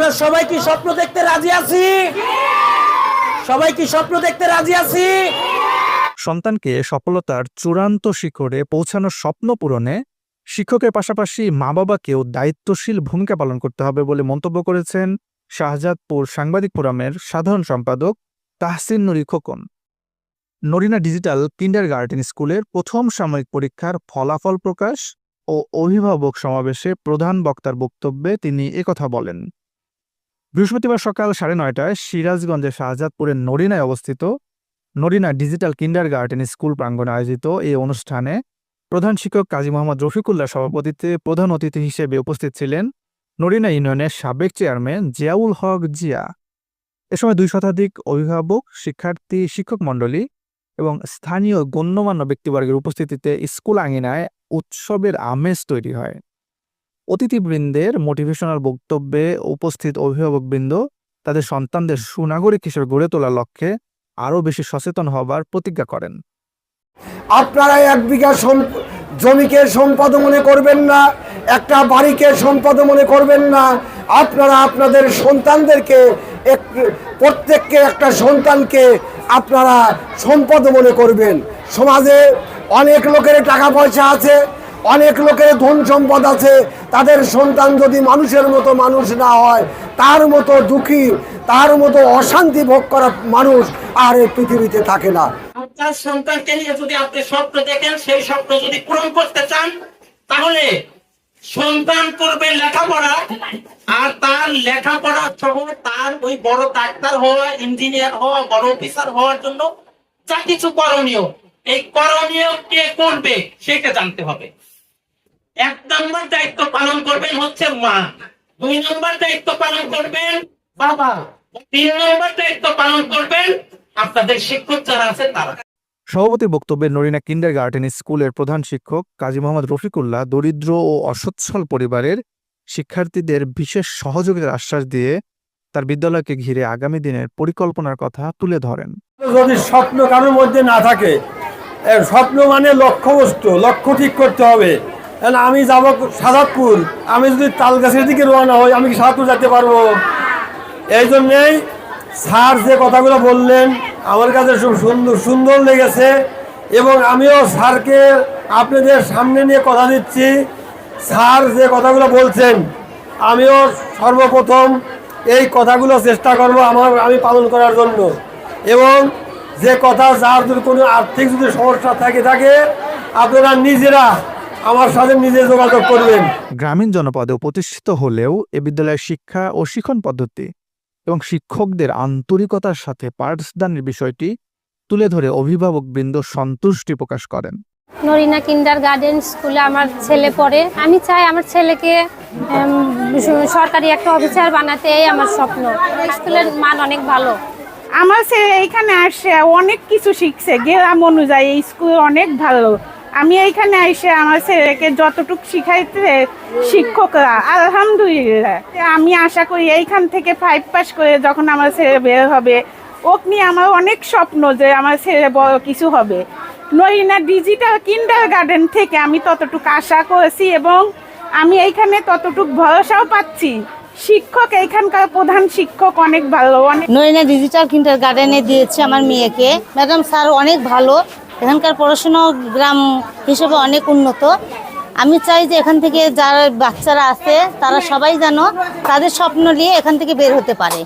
আমরা সবাই কি স্বপ্ন দেখতে রাজি আছি? সবাই কি স্বপ্ন দেখতে রাজি আছি? সন্তানকে সফলতার চূড়ান্ত শিখরে পৌঁছানোর স্বপ্ন পূরণে শিক্ষকের পাশাপাশি মা বাবাকেও দায়িত্বশীল ভূমিকা পালন করতে হবে বলে মন্তব্য করেছেন শাহজাদপুর সাংবাদিক ফোরামের সাধারণ সম্পাদক Tahsin Nuri Khokon. Narina digital kindergarten স্কুলের প্রথম সাময়িক পরীক্ষার ফলাফল প্রকাশ ও অভিভাবক সমাবেশে প্রধান বক্তার বক্তব্যে তিনি একথা বলেন। বৃহস্পতিবার সকাল সাড়ে নয়টায় সিরাজগঞ্জের শাহজাদপুরের নরিনায় অবস্থিত Narina digital kindergarten school প্রাঙ্গণে আয়োজিত এই অনুষ্ঠানে প্রধান শিক্ষক কাজী মোহাম্মদ রফিকুল্লাহ সভাপতিত্বে প্রধান অতিথি হিসেবে উপস্থিত ছিলেন নরিনা ইউনিয়নের সাবেক চেয়ারম্যান জিয়াউল হক জিয়া। এ সময় দুই শতাধিক অভিভাবক, শিক্ষার্থী, শিক্ষক মণ্ডলী এবং স্থানীয় গণ্যমান্য ব্যক্তিবর্গের উপস্থিতিতে স্কুল আঙিনায় উৎসবের আমেজ তৈরি হয়। অতিথিবৃন্দের মোটিভেশনাল বক্তব্যে উপস্থিত অভিভাবকবৃন্দ তাদের সন্তানদের সুনাগরিক হিসেবে গড়ে তোলার লক্ষ্যে আরও বেশি সচেতন হবার প্রতিজ্ঞা করেন। আপনারা এক বিঘা জমিকে সম্পদ মনে করবেন না, একটা বাড়িকে সম্পদ মনে করবেন না, আপনারা আপনাদের সন্তানদেরকে এক, প্রত্যেককে একটা সন্তানকে আপনারা সম্পদ মনে করবেন। সমাজে অনেক লোকের টাকা পয়সা আছে অনেক লোকের ধন সম্পদ আছে, তাদের সন্তান যদি মানুষের মতো মানুষ না হয়, তার মতো দুঃখী, তার মতো অশান্তি ভোগ করা মানুষ আর এই পৃথিবীতে থাকে না। আপনার সন্তানকে নিয়ে যদি আপনি স্বপ্ন দেখেন, সেই স্বপ্ন যদি পূরণ করতে চান, তাহলে সন্তান করবে লেখাপড়া আর তার লেখাপড়া সহ তার ওই বড় ডাক্তার হওয়া, ইঞ্জিনিয়ার হওয়া, বড় অফিসার হওয়ার জন্য যা কিছু করণীয়, এই করণীয় কে করবে, সেটা জানতে হবে। এক নম্বর দায়িত্ব পালন করবেন হচ্ছে মা। দুই নম্বর দায়িত্ব পালন করবেন বাবা। তিন নম্বর দায়িত্ব পালন করবেন আপনাদের শিক্ষক যারা আছে তারা। সভাপতি বক্তব্যে নরিনা কিন্ডার গার্ডেন স্কুলের প্রধান শিক্ষক কাজী মোহাম্মদ রফিকুল্লাহ দরিদ্র ও অসচ্ছল পরিবারের শিক্ষার্থীদের বিশেষ সহযোগিতার আশ্বাস দিয়ে তার বিদ্যালয়কে ঘিরে আগামী দিনের পরিকল্পনার কথা তুলে ধরেন। যদি স্বপ্ন কারোর মধ্যে না থাকে স্বপ্ন মানে লক্ষ্যবস্তু লক্ষ্য ঠিক করতে হবে। আমি যাব সাদাতপুর। আমি যদি তাল গাছের দিকে রওনা হই, আমি কি সাদাতপুর যেতে পারব? এই জন্যেই স্যার যে কথাগুলো বললেন, আমার কাছে খুব সুন্দর সুন্দর লেগেছে এবং আমিও স্যারকে আপনাদের সামনে নিয়ে কথা দিচ্ছি। স্যার যে কথাগুলো বলছেন, আমিও সর্বপ্রথম এই কথাগুলো চেষ্টা করব আমার, আমি পালন করার জন্য। এবং যে কথা, যার যদি কোনো আর্থিক যদি সমস্যা থাকে থাকে, আপনারা নিজেরা আমার সাথে নিজে যোগাযোগ করবেন। গ্রামীণ জনপদে প্রতিষ্ঠিত হলেও এ বিদ্যালয়ের শিক্ষা ও শিক্ষণ পদ্ধতি এবং শিক্ষকদের আন্তরিকতার সাথে পাঠদানের বিষয়টি তুলে ধরে অভিভাবকবৃন্দ সন্তুষ্টি প্রকাশ করেন। নরিনা কিন্ডার গার্ডেন স্কুলে আমার ছেলে পড়ে। আমি চাই আমার ছেলেকে সরকারি একটা অফিসার বানাতে এই আমার স্বপ্ন। স্কুলের মান অনেক ভালো। আমার ছেলে এখানে আসে অনেক কিছু শিখছে। গ্রাম অনুযায়ী এই স্কুল অনেক ভালো। আমি এইখানে এসে আমার ছেলেকে যতটুকু শিখাইতে শিক্ষকরা আলহামদুলিল্লাহ। আমি আশা করি এইখান থেকে ফাইভ পাস করে যখন আমার ছেলে বের হবে নিয়ে আমার অনেক স্বপ্ন যে আমার ছেলে বড় কিছু হবে। নইনা ডিজিটাল কিন্ডার গার্ডেন থেকে আমি ততটুকু আশা করেছি এবং আমি এইখানে ততটুকু ভরসাও পাচ্ছি। শিক্ষক, এইখানকার প্রধান শিক্ষক অনেক ভালো, অনেক নইনা ডিজিটাল কিন্টার গার্ডেনে দিয়েছে আমার মেয়েকে। ম্যাডাম, স্যার অনেক ভালো। এখানকার পড়াশুনো গ্রাম হিসেবে অনেক উন্নত। আমি চাই যে এখান থেকে যারা বাচ্চারা আছে, তারা সবাই যেন তাদের স্বপ্ন নিয়ে এখান থেকে বের হতে পারে।